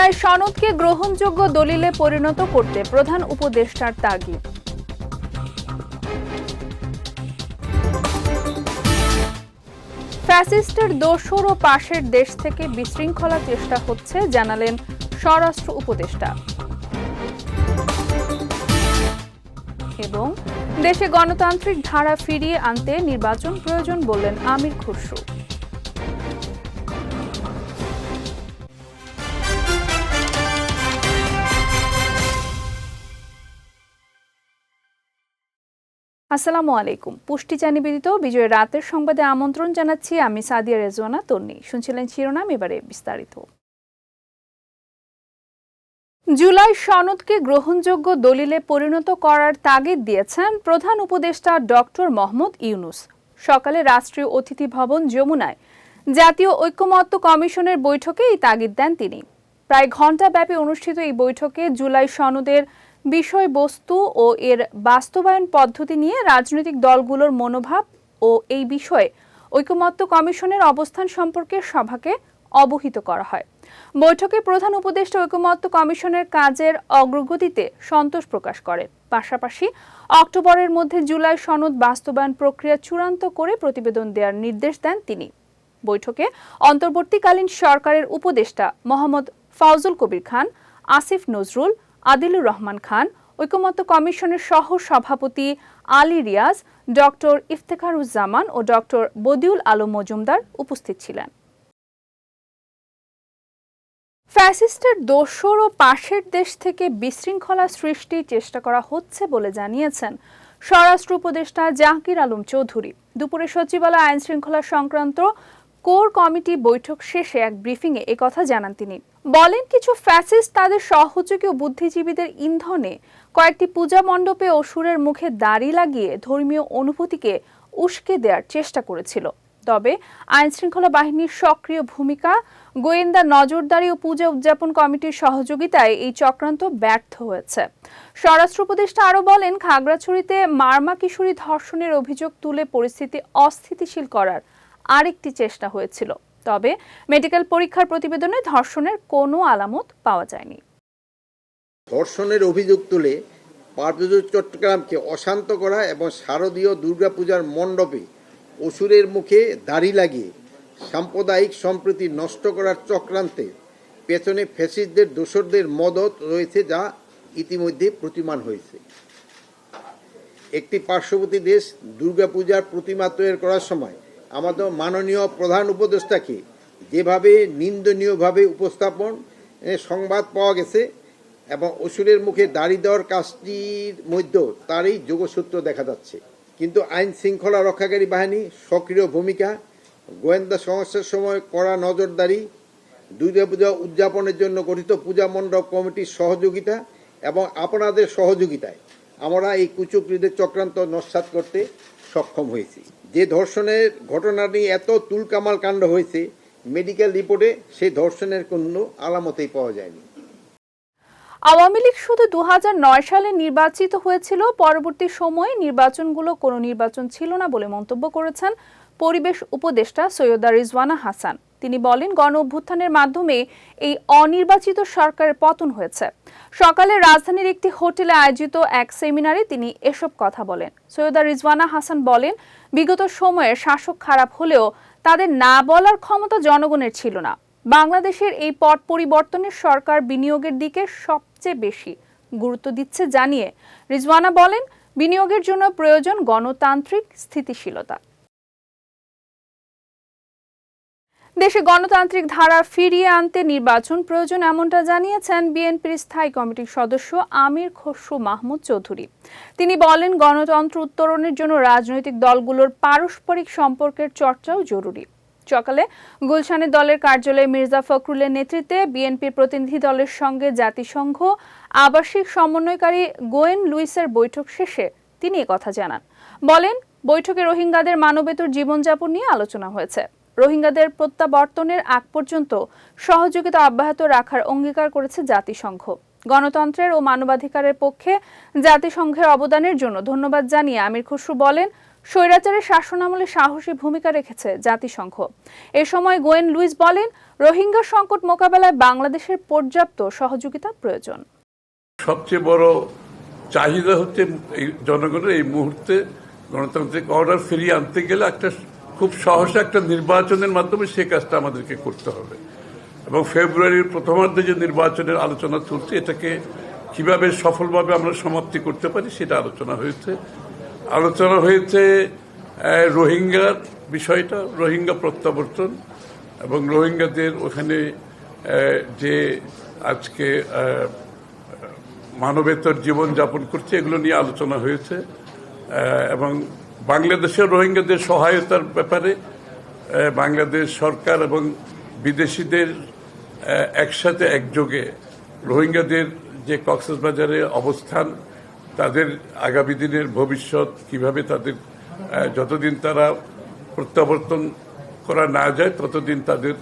জুলাই সনদকে গ্রহণযোগ্য দলিলে পরিণত করতে প্রধান উপদেষ্টার তাগিদ। ফ্যাসিস্টের দোসর ও পাশের দেশ থেকে বিশৃঙ্খলা চেষ্টা হচ্ছে, জানালেন স্বরাষ্ট্র উপদেষ্টা। এবং দেশে গণতান্ত্রিক ধারা ফিরিয়ে আনতে নির্বাচন প্রয়োজন বললেন আমির খুসরু। আসসালামু আলাইকুম। পুষ্টি পুষ্টিচা নিবেদিত বিজয়ের রাতের সংবাদে আমন্ত্রণ জানাচ্ছি আমি সাদিয়া রেজওয়ানা তন্নি। শুনছিলেন শিরোনাম, এবারে বিস্তারিত। জুলাই সনদকে গ্রহণযোগ্য দলিলে পরিণত করার তাগিদ দিয়েছেন প্রধান উপদেষ্টা ডক্টর মোহাম্মদ ইউনুস। সকালে রাষ্ট্রীয় অতিথি ভবন যমুনায় জাতীয় ঐক্যমত্য কমিশনের বৈঠকে এই তাগিদ দেন তিনি। প্রায় ঘণ্টাব্যাপী অনুষ্ঠিত এই বৈঠকে জুলাই সনদের বিষয়বস্তু ও এর বাস্তবায়ন পদ্ধতি নিয়ে রাজনৈতিক দলগুলোর মনোভাব ও এই বিষয়ে ঐকমত্য কমিশনের অবস্থান সম্পর্কে সভাকে অবহিত করা হয়। বৈঠকে প্রধান উপদেষ্টা ঐকমত্য কমিশনের কাজের অগ্রগতিতে সন্তোষ প্রকাশ করে। পাশাপাশি অক্টোবরের মধ্যে জুলাই সনদ বাস্তবায়ন প্রক্রিয়া চূড়ান্ত করে প্রতিবেদন দেওয়ার নির্দেশ দেন তিনি। বৈঠকে অন্তর্বর্তীকালীন সরকারের উপদেষ্টা মোহাম্মদ ফাউজুল কবির খান, আসিফ নজরুল আদিলুর রহমান খান, ঐকমত্য কমিশনের সহ সভাপতি আলী রিয়াজ, ডক্টর ইফতেখারুজ্জামান ও ডক্টর বদিউল আলম মজুমদার উপস্থিত ছিলেন। ফ্যাসিস্টের দোসর ও পাশের দেশ থেকে বিশৃঙ্খলা সৃষ্টির চেষ্টা করা হচ্ছে বলে জানিয়েছেন স্বরাষ্ট্র উপদেষ্টা জাহাঙ্গীর আলম চৌধুরী। দুপুরে সচিবালয় আইন শৃঙ্খলা সংক্রান্ত কোর কমিটি বৈঠক শেষে এক ব্রিফিংয়ে একথা জানান তিনি। বলেন কিছু ফ্যাসিস্ট তাদের সহযোগী ও বুদ্ধিজীবীদের ইন্ধনে কয়েকটি পূজা মণ্ডপে অসুরের মুখে দাড়ি লাগিয়ে ধর্মীয় অনুভূতিকে উস্কে দেওয়ার চেষ্টা করেছিল। তবে আইন শৃঙ্খলা বাহিনীর সক্রিয় ভূমিকা, গোয়েন্দা নজরদারি ও পূজা উদযাপন কমিটির সহযোগিতায় এই চক্রান্ত ব্যর্থ হয়েছে। স্বরাষ্ট্র উপদেষ্টা আরও বলেন, খাগড়াছড়িতে মার্মা কিশোরী ধর্ষণের অভিযোগ তুলে পরিস্থিতি অস্থিতিশীল করার আরেকটি চেষ্টা হয়েছিল। তবে মেডিকেল পরীক্ষার প্রতিবেদনে ধর্ষণের কোনো আলামত পাওয়া যায়নি। ধর্ষণের অভিযোগ তুলে পার্বত্য চট্টগ্রামকে অশান্ত করা এবং শারদীয় দুর্গাপূজার মণ্ডপে অসুরের মুখে দাড়ি লাগিয়ে সাম্প্রদায়িক সম্প্রীতি নষ্ট করার চক্রান্তে পেছনে ফ্যাসিস্টদের, দোসরদের মদত রয়েছে যা ইতিমধ্যে প্রতিমান হয়েছে। একটি পার্শ্ববর্তী দেশ দুর্গাপূজার প্রতিমা তৈরি করার সময় আমাদের মাননীয় প্রধান উপদেষ্টাকে যেভাবে নিন্দনীয়ভাবে উপস্থাপন সংবাদ পাওয়া গেছে এবং অসুরের মুখে দাড়ি দেওয়ার কাজটির মধ্যেও তারই যোগসূত্র দেখা যাচ্ছে। কিন্তু আইন শৃঙ্খলা রক্ষাকারী বাহিনী সক্রিয় ভূমিকা, গোয়েন্দা সংস্থার সময় কড়া নজরদারি, দুর্গাপূজা উদযাপনের জন্য গঠিত পূজা মণ্ডপ কমিটির সহযোগিতা এবং আপনাদের সহযোগিতায় আমরা এই কুচক্রীদের চক্রান্ত নস্বাত করতে সক্ষম হয়েছি। যে ধর্ষণের ঘটনা নিয়ে এত তুলকামাল কাণ্ড হয়েছে মেডিকেল রিপোর্টে সেই ধর্ষণের কোনো আলামতেই পাওয়া যায়নি। আওয়ামী লীগ শুধু দু হাজার নয় সালে নির্বাচিত হয়েছিল, পরবর্তী সময়ে নির্বাচনগুলো কোনো নির্বাচন ছিল না বলে মন্তব্য করেছেন পরিবেশ উপদেষ্টা সৈয়দা রিজওয়ানা হাসান। তিনি বলেন, গণ অভ্যুত্থানের মাধ্যমে এই অনির্বাচিত সরকারের পতন হয়েছে। সকালে রাজধানীর একটি হোটেলে আয়োজিত এক সেমিনারে তিনি এসব কথা বলেন। সৈয়দা রিজওয়ানা হাসান বলেন, বিগত সময়ে শাসক খারাপ হলেও তাদের না বলার ক্ষমতা জনগণের ছিল না। বাংলাদেশের এই পট পরিবর্তনের সরকার বিনিয়োগের দিকে সবচেয়ে বেশি গুরুত্ব দিচ্ছে জানিয়ে রিজওয়ানা বলেন, বিনিয়োগের জন্য প্রয়োজন গণতান্ত্রিক স্থিতিশীলতা। দেশে গণতান্ত্রিক ধারা ফিরিয়ে আনতে নির্বাচন প্রয়োজন এমনটা জানিয়েছেন বিএনপির স্থায়ী কমিটির সদস্য আমির খসরু মাহমুদ চৌধুরী। তিনি বলেন, গণতন্ত্র উত্তরণের জন্য রাজনৈতিক দলগুলোর পারস্পরিক সম্পর্কের চর্চাও জরুরি। সকালে গুলশানে দলের কার্যালয়ে মির্জা ফখরুলের নেতৃত্বে বিএনপির প্রতিনিধি দলের সঙ্গে জাতিসংঘ, আবাসিক সমন্বয়কারী গোয়েন লুইসের বৈঠক শেষে তিনি কথা জানান। বলেন, বৈঠকে রোহিঙ্গাদের মানবেতর জীবনযাপন নিয়ে আলোচনা হয়েছে। রোহিঙ্গাদের প্রত্যাবর্তনের আগ পর্যন্ত সহযোগিতা অব্যাহত রাখার অঙ্গীকার করেছে জাতিসংঘ। গণতন্ত্রের ও মানবাধিকারের পক্ষে জাতিসংঘের অবদানের জন্য ধন্যবাদ জানিয়ে আমির খসরু বলেন, স্বৈরাচারের শাসনামলে সাহসী ভূমিকা রেখেছে জাতিসংঘ। এ সময় গোয়েন লুইস বলেন, রোহিঙ্গা সংকট মোকাবেলায় বাংলাদেশের পর্যাপ্ত সহযোগিতা প্রয়োজন। সবচেয়ে বড় চাহিদা হচ্ছে জনগণের এই মুহূর্তে গণতান্ত্রিক অর্ডার ফিরিয়ে আনতে গেলে একটা খুব সহসা একটা নির্বাচনের মাধ্যমে সে কাজটা আমাদেরকে করতে হবে। এবং ফেব্রুয়ারির প্রথমার্ধে যে নির্বাচনের আলোচনা চলছে, এটাকে কীভাবে সফলভাবে আমরা সমাপ্তি করতে পারি সেটা আলোচনা হয়েছে। আলোচনা হয়েছে রোহিঙ্গার বিষয়টা, রোহিঙ্গা প্রত্যাবর্তন এবং রোহিঙ্গাদের ওখানে যে আজকে মানবেতর জীবন যাপন করছে, এগুলো নিয়ে আলোচনা হয়েছে। এবং বাংলাদেশের রোহিঙ্গাদের সহায়তার ব্যাপারে বাংলাদেশ সরকার এবং বিদেশিদের একসাথে একযোগে রোহিঙ্গাদের যে কক্সবাজারে অবস্থান, তাদের আগামী দিনের ভবিষ্যৎ কীভাবে তাদের যতদিন তারা প্রত্যাবর্তন করা না যায়, ততদিন তাদের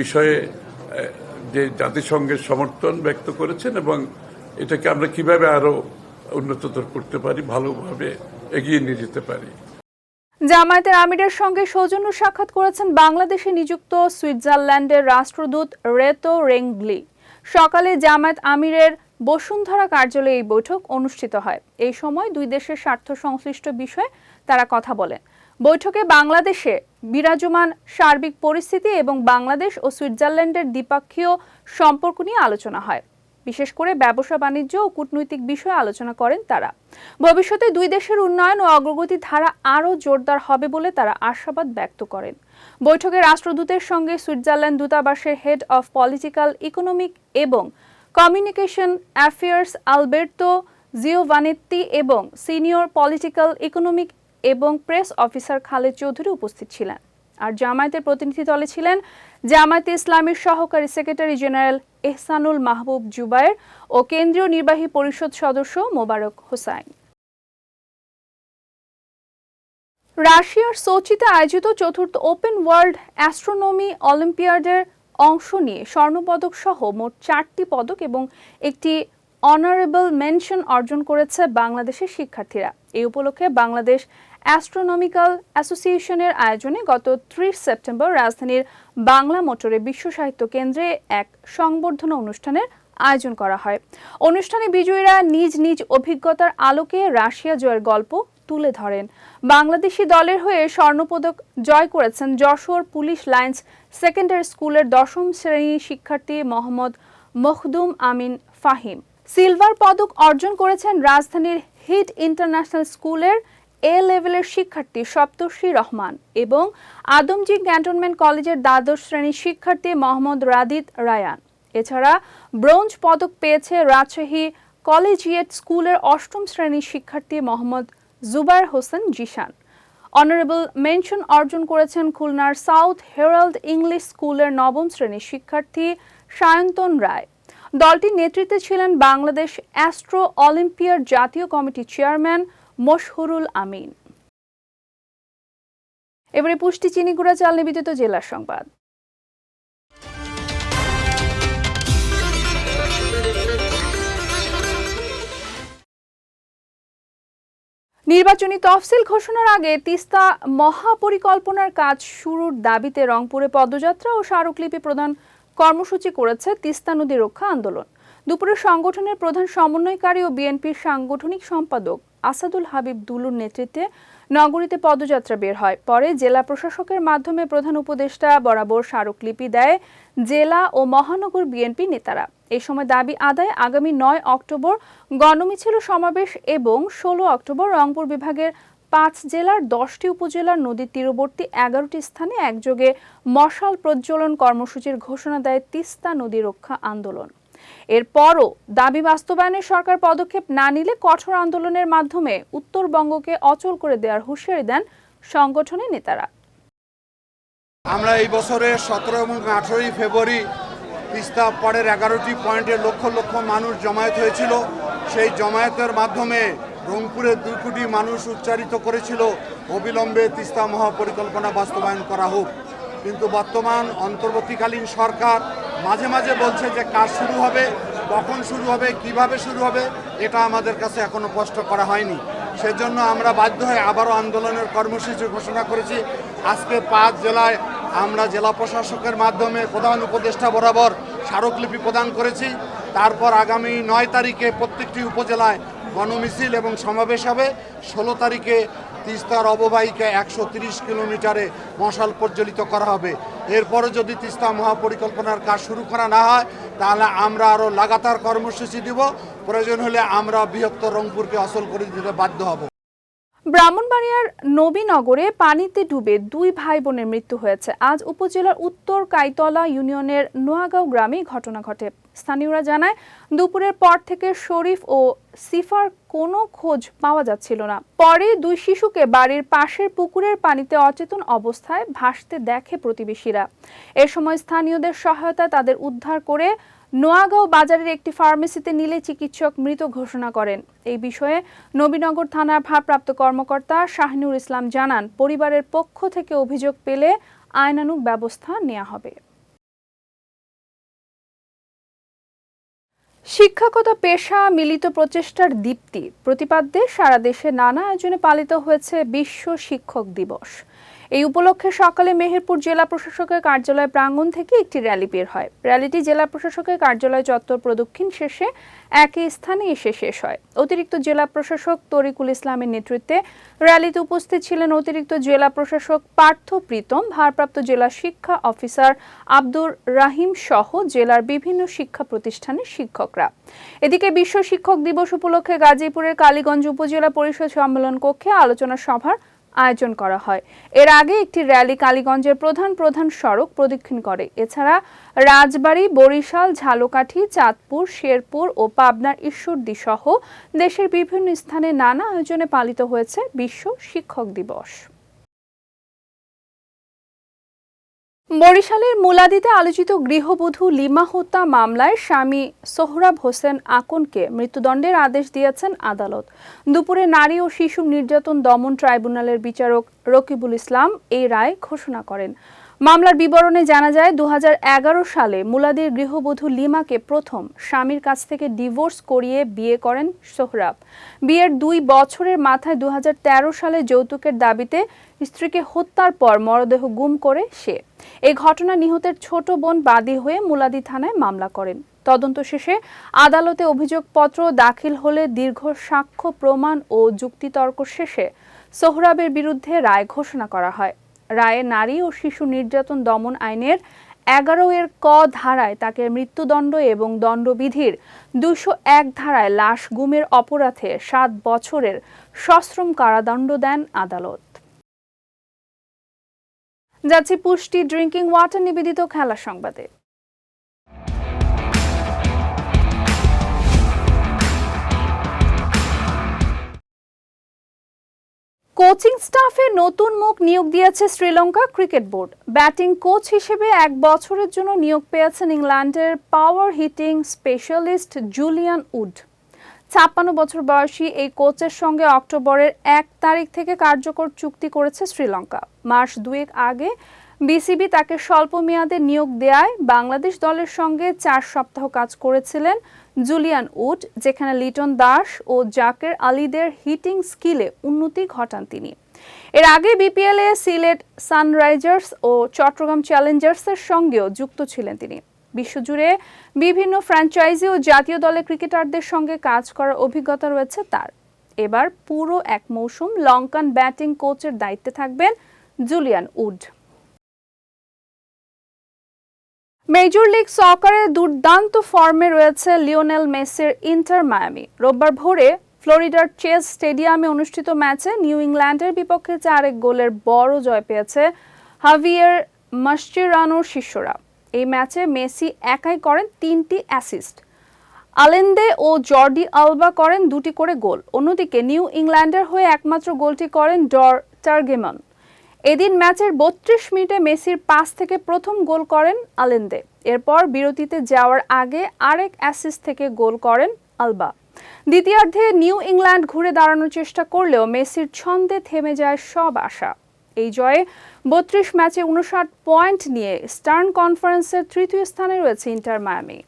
বিষয়ে যে জাতিসংঘের সমর্থন ব্যক্ত করেছেন এবং এটাকে আমরা কীভাবে আরও উন্নততর করতে পারি, ভালোভাবে এগিয়ে নিয়ে যেতে পারি। জামায়াতের আমিরের সঙ্গে সৌজন্য সাক্ষাৎ করেছেন বাংলাদেশে নিযুক্ত সুইজারল্যান্ডের রাষ্ট্রদূত রেতো রেংগ্লি। সকালে জামায়াত আমিরের বসুন্ধরা কার্যালয়ে এই বৈঠক অনুষ্ঠিত হয়। এই সময় দুই দেশের স্বার্থ সংশ্লিষ্ট বিষয়ে তারা কথা বলেন। বৈঠকে বাংলাদেশে বিরাজমান সার্বিক পরিস্থিতি এবং বাংলাদেশ ও সুইজারল্যান্ডের দ্বিপাক্ষীয় সম্পর্ক নিয়ে আলোচনা হয়। বিশেষ করে ব্যবসা বাণিজ্য ও কূটনৈতিক বিষয়ে আলোচনা করেন তারা। ভবিষ্যতে দুই দেশের উন্নয়ন ও অগ্রগতি ধারা আরও জোরদার হবে বলে তারা আশাবাদ ব্যক্ত করেন। বৈঠকে রাষ্ট্রদূতের সঙ্গে সুইজারল্যান্ড দূতাবাসের হেড অফ পলিটিক্যাল ইকোনমিক এবং কমিউনিকেশন অ্যাফেয়ার্স আলবের্তো জিওভানেত্তি এবং সিনিয়র পলিটিক্যাল ইকোনমিক এবং প্রেস অফিসার খালেদ চৌধুরী উপস্থিত ছিলেন। আর জামায়াতের প্রতিনিধি দলে ছিলেন জামায়াতে ইসলামীর সহকারী সেক্রেটারি জেনারেল এহসানুল মাহবুব জুবায়ের ও কেন্দ্রীয় নির্বাহী পরিষদ সদস্য মোবারক হোসাইন। রাশিয়ার সোচিতে আয়োজিত চতুর্থ ওপেন ওয়ার্ল্ড অ্যাস্ট্রোনমি অলিম্পিয়াডের অংশ নিয়ে স্বর্ণপদক সহ মোট চারটি পদক এবং একটি অনারেবল মেনশন অর্জন করেছে বাংলাদেশের শিক্ষার্থীরা। এই উপলক্ষে বাংলাদেশ অ্যাস্ট্রোনমিক্যাল অ্যাসোসিয়েশনের আয়োজনে গত ত্রিশ সেপ্টেম্বর রাজধানীর বাংলা মোটরে বিশ্ব সাহিত্য কেন্দ্রে এক সংবর্ধনা অনুষ্ঠানের আয়োজন করা হয়। অনুষ্ঠানে বিজয়ীরা নিজ নিজ অভিজ্ঞতার আলোকে রাশিয়া জয়ের গল্প তুলে ধরেন। বাংলাদেশি দলের হয়ে স্বর্ণপদক জয় করেছেন যশোর পুলিশ লাইন্স সেকেন্ডারি স্কুলের দশম শ্রেণির শিক্ষার্থী মোহাম্মদ মখদুম আমিন ফাহিম। সিলভার পদক অর্জন করেছেন রাজধানীর হিট ইন্টারন্যাশনাল স্কুলের এ লেভেলের শিক্ষার্থী সপ্তর্ষি রহমান এবং আদমজি ক্যান্টনমেন্ট কলেজের দ্বাদশ শ্রেণির শিক্ষার্থী মোহাম্মদ রাদিত রায়ান। এছাড়া ব্রোঞ্জ পদক পেয়েছে রাজশাহী কলেজিয়েট স্কুলের অষ্টম শ্রেণির শিক্ষার্থী মোহাম্মদ জুবাইর হোসেন জিশান। অনারেবল মেনশন অর্জন করেছেন খুলনার সাউথ হেরাল্ড ইংলিশ স্কুলের নবম শ্রেণির শিক্ষার্থী সায়ন্তন রায়। দলটির নেতৃত্বে ছিলেন বাংলাদেশ অ্যাস্ট্রো অলিম্পিয়ার জাতীয় কমিটির চেয়ারম্যান মশহুরুল আমিন। এবারে পুষ্টি চিনিগুড়া চাল নিবেদিত জেলার সংবাদ। নির্বাচনী তফসিল ঘোষণার আগে তিস্তা মহাপরিকল্পনার কাজ শুরুর দাবিতে রংপুরে পদযাত্রা ও স্মারকলিপি প্রদান কর্মসূচি করেছে তিস্তা নদী রক্ষা আন্দোলন। দুপুরে সংগঠনের প্রধান সমন্বয়কারী ও বিএনপির সাংগঠনিক সম্পাদক আসাদুল হাবিব দুলুর নেতৃত্বে নগরীতে পদযাত্রা বের হয়। পরে জেলা প্রশাসকের মাধ্যমে প্রধান উপদেষ্টা বরাবর স্মারকলিপি দেয় জেলা ও মহানগর বিএনপি নেতারা। এ সময় দাবি আদায় আগামী নয় অক্টোবর গণমিছিল সমাবেশ এবং ষোলো অক্টোবর রংপুর বিভাগের পাঁচ জেলার দশটি উপজেলার নদীর তীরবর্তী এগারোটি স্থানে একযোগে মশাল প্রজ্বলন কর্মসূচির ঘোষণা দেয় তিস্তা নদী রক্ষা আন্দোলন। এরপরও দাবি বাস্তবায়নে সরকার পদক্ষেপ না নিলে কঠোর আন্দোলনের মাধ্যমে উত্তরবঙ্গকে অচল করে দেওয়ার হুঁশিয়ারি দেন সংগঠনের নেতারা। আমরা এই বছরের সতেরো এবং আঠেরোই ফেব্রুয়ারি তিস্তা পাড়ের এগারোটি পয়েন্টে লক্ষ লক্ষ মানুষ জমায়েত হয়েছিল। সেই জমায়েতের মাধ্যমে রংপুরের দুই কোটি মানুষ উচ্চারিত করেছিল। অবিলম্বে তিস্তা মহাপরিকল্পনা বাস্তবায়ন করা হোক। কিন্তু বর্তমান অন্তর্বর্তীকালীন সরকার মাঝে মাঝে বলছে যে কাজ শুরু হবে, কখন শুরু হবে, কীভাবে শুরু হবে, এটা আমাদের কাছে এখনও স্পষ্ট করা হয়নি। সেজন্য আমরা বাধ্য হয়ে আবারও আন্দোলনের কর্মসূচি ঘোষণা করেছি। আজকে পাঁচ জেলায় আমরা জেলা প্রশাসকের মাধ্যমে প্রধান উপদেষ্টা বরাবর স্মারকলিপি প্রদান করেছি। তারপর আগামী নয় তারিখে প্রত্যেকটি উপজেলায় গণমিছিল এবং সমাবেশ হবে। ষোলো তারিখে তিস্তার অববাহিকা একশো কিলোমিটারে মশাল প্রজ্বলিত করা হবে। এরপরে যদি তিস্তা মহাপরিকল্পনার কাজ শুরু করা না হয়, তাহলে আমরা আরও লাগাতার কর্মসূচি দিব। প্রয়োজন হলে আমরা বৃহত্তর রংপুরকে অচল করে দিতে বাধ্য হব। ব্রাহ্মণবাড়িয়ার নবীনগরে পানিতে ডুবে দুই ভাই বোনের মৃত্যু হয়েছে। আজ উপজেলার উত্তর কাইতলা ইউনিয়নের নোয়াগাঁও গ্রামে ঘটনা ঘটে। স্থানীয়রা জানায়, দুপুরের পর থেকে শরীফ ও সিফার কোনো খোঁজ পাওয়া যাচ্ছিল না। পরে দুই শিশুকে বাড়ির পাশের পুকুরের পানিতে অচেতন অবস্থায় ভাসতে দেখে প্রতিবেশীরা। এ সময় স্থানীয়দের সহায়তায় তাদের উদ্ধার করে নোয়াগাঁও বাজারের একটি ফার্মেসিতে নিলে চিকিৎসক মৃত ঘোষণা করেন। এই বিষয়ে নবীনগর থানার ভারপ্রাপ্ত কর্মকর্তা শাহিনুর ইসলাম জানান, পরিবারের পক্ষ থেকে অভিযোগ পেলে আইনানুগ ব্যবস্থা নেওয়া হবে। শিক্ষকতা পেশা, মিলিত প্রচেষ্টার দীপ্তি। প্রতিপাদ্যে সারা দেশে নানা আয়োজনে পালিত হয়েছে বিশ্ব শিক্ষক দিবস। এই উপলক্ষে সকালে মেহেরপুর জেলা প্রশাসকের কার্যালয় প্রাঙ্গণ থেকে একটি র্যালি বের হয়। র্যালিটি জেলা প্রশাসকের কার্যালয় চত্বর প্রদক্ষিণ শেষে একই স্থানে এসে শেষ হয়। অতিরিক্ত জেলা প্রশাসক তরিকুল ইসলামের নেতৃত্বে র্যালিতে উপস্থিত ছিলেন অতিরিক্ত জেলা প্রশাসক পার্থ প্রীতম, ভারপ্রাপ্ত জেলা শিক্ষা অফিসার আব্দুর রাহিম সহ জেলার বিভিন্ন শিক্ষা প্রতিষ্ঠানের শিক্ষকরা। এদিকে বিশ্ব শিক্ষক দিবস উপলক্ষে গাজীপুরের কালীগঞ্জ উপজেলা পরিষদ সম্মেলন কক্ষে আলোচনা সভার আয়োজন করা হয়। এর আগে একটি র্যালি কালীগঞ্জের প্রধান প্রধান সড়ক প্রদক্ষিণ করে। এছাড়া রাজবাড়ী, বরিশাল, ঝালকাঠি, চাঁদপুর, শেরপুর ও পাবনার ঈশ্বরদী সহ দেশের বিভিন্ন স্থানে নানা আয়োজনে পালিত হয়েছে বিশ্ব শিক্ষক দিবস। বরিশালের মুলাদিতে আলোচিত গৃহবধূ লিমা হত্যা মামলায় স্বামী সোহরাব হোসেন আকনকে মৃত্যুদণ্ডের আদেশ দিয়েছেন আদালত। দুপুরে নারী ও শিশু নির্যাতন দমন ট্রাইব্যুনালের বিচারক রকিবুল ইসলাম এই রায় ঘোষণা করেন। মামলার বিবরণে জানা যায় দু হাজার এগারো সালে মুলাদির গৃহবধূ লিমাকে প্রথম স্বামীর কাছ থেকে ডিভোর্স করিয়ে বিয়ে করেন সোহরাব। বিয়ের দুই বছরের মাথায় দু হাজার তেরো সালে যৌতুকের দাবিতে স্ত্রীকে হত্যার পর মরদেহ গুম করে সে। এই ঘটনা নিহতের ছোট বোন বাদী হয়ে মুলাদি থানায় মামলা করেন। তদন্ত শেষে আদালতে অভিযোগপত্র দাখিল হলে দীর্ঘ সাক্ষ্য প্রমাণ ও যুক্তিতর্ক শেষে সোহরাবের বিরুদ্ধে রায় ঘোষণা করা হয়। রায়ে নারী ও শিশু নির্যাতন দমন আইনের এগারো এর ক ধারায় তাকে মৃত্যুদণ্ড এবং দণ্ডবিধির দুশো এক ধারায় লাশ গুমের অপরাধে সাত বছরের সশ্রম কারাদণ্ড দেন আদালত। যাচ্ছি পুষ্টি ড্রিঙ্কিং ওয়াটার নিবেদিত খেলা সংবাদে। কোচিং স্টাফে নতুন মুখ নিয়োগ দিয়েছে Sri Lanka cricket board. Batting coach হিসেবে এক বছরের জন্য নিয়োগ পেয়েছেন ইংল্যান্ডের power hitting specialist Julian Wood. ছাপ্পান্ন বছর বয়সী এই কোচের সঙ্গে অক্টোবরের এক তারিখ থেকে কার্যকর চুক্তি করেছে শ্রীলঙ্কা। মাস দুয়েক আগে বিসিবি তাকে স্বল্প মেয়াদে নিয়োগ দেয়ায় বাংলাদেশ দলের সঙ্গে চার সপ্তাহ কাজ করেছিলেন জুলিয়ান উড যেখানে লিটন দাস ও জাকের আলীদের হিটিং স্কিলে উন্নতি ঘটান তিনি। এর আগে বিপিএল সিলেট সানরাইজার্স ও চট্টগ্রাম চ্যালেঞ্জার্সের সঙ্গেও যুক্ত ছিলেন তিনি। বিশ্বজুড়ে বিভিন্ন ফ্র্যাঞ্চাইজি ও জাতীয় দলের ক্রিকেটারদের সঙ্গে কাজ করার অভিজ্ঞতা রয়েছে তার। এবার পুরো এক মৌসুম লঙ্কান ব্যাটিং কোচের দায়িত্বে থাকবেন জুলিয়ান উড। মেজর লিগ সকারে দুর্দান্ত ফর্মে রয়েছে লিওনেল মেসির ইন্টার মায়ামি। রোববার ভোরে ফ্লোরিডার চেস স্টেডিয়ামে অনুষ্ঠিত ম্যাচে নিউ ইংল্যান্ডের বিপক্ষে চারেক গোলের বড় জয় পেয়েছে হাভিয়ার মাস্টিরানোর শিষ্যরা। এই ম্যাচে মেসি একাই করেন তিনটি অ্যাসিস্ট। আলেন্দে ও জর্ডি আলবা করেন দুটি করে গোল। অন্যদিকে নিউ ইংল্যান্ডের হয়ে একমাত্র গোলটি করেন ডর টার্গেমন। এদিন ম্যাচের বত্রিশ মিনিটে মেসির পাস থেকে প্রথম গোল করেন আলেন্দে। এরপর বিরতিতে যাওয়ার আগে আরেক অ্যাসিস্ট থেকে গোল করেন আলবা। দ্বিতীয়ার্ধে নিউ ইংল্যান্ড ঘুরে দাঁড়ানোর চেষ্টা করলেও মেসির ছন্দে থেমে যায় সব আশা। এই জয়ে বত্রিশ ম্যাচে উনষাট পয়েন্ট নিয়ে স্টার্ন কনফারেন্সের তৃতীয় স্থানে রয়েছে ইন্টার মায়ামি।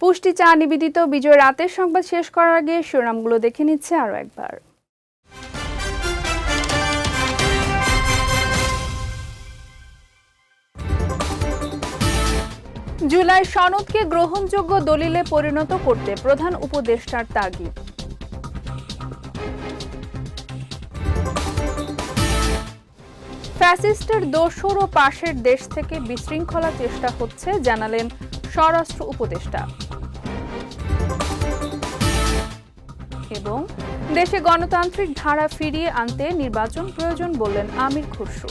পুষ্টি চা নিবেদিত বিজয় রাতের সংবাদ শেষ করার আগে শিরোনামগুলো দেখে নিচ্ছে আরও একবার। জুলাই সনদকে গ্রহণযোগ্য দলিলে পরিণত করতে প্রধান উপদেষ্টার তাগিদ। ফ্যাসিস্টের দোসর ও পাশের দেশ থেকে বিশৃঙ্খলা চেষ্টা হচ্ছে, জানালেন স্বরাষ্ট্র উপদেষ্টা। এবং দেশে গণতান্ত্রিক ধারা ফিরিয়ে আনতে নির্বাচন প্রয়োজন বললেন আমির খুসরু।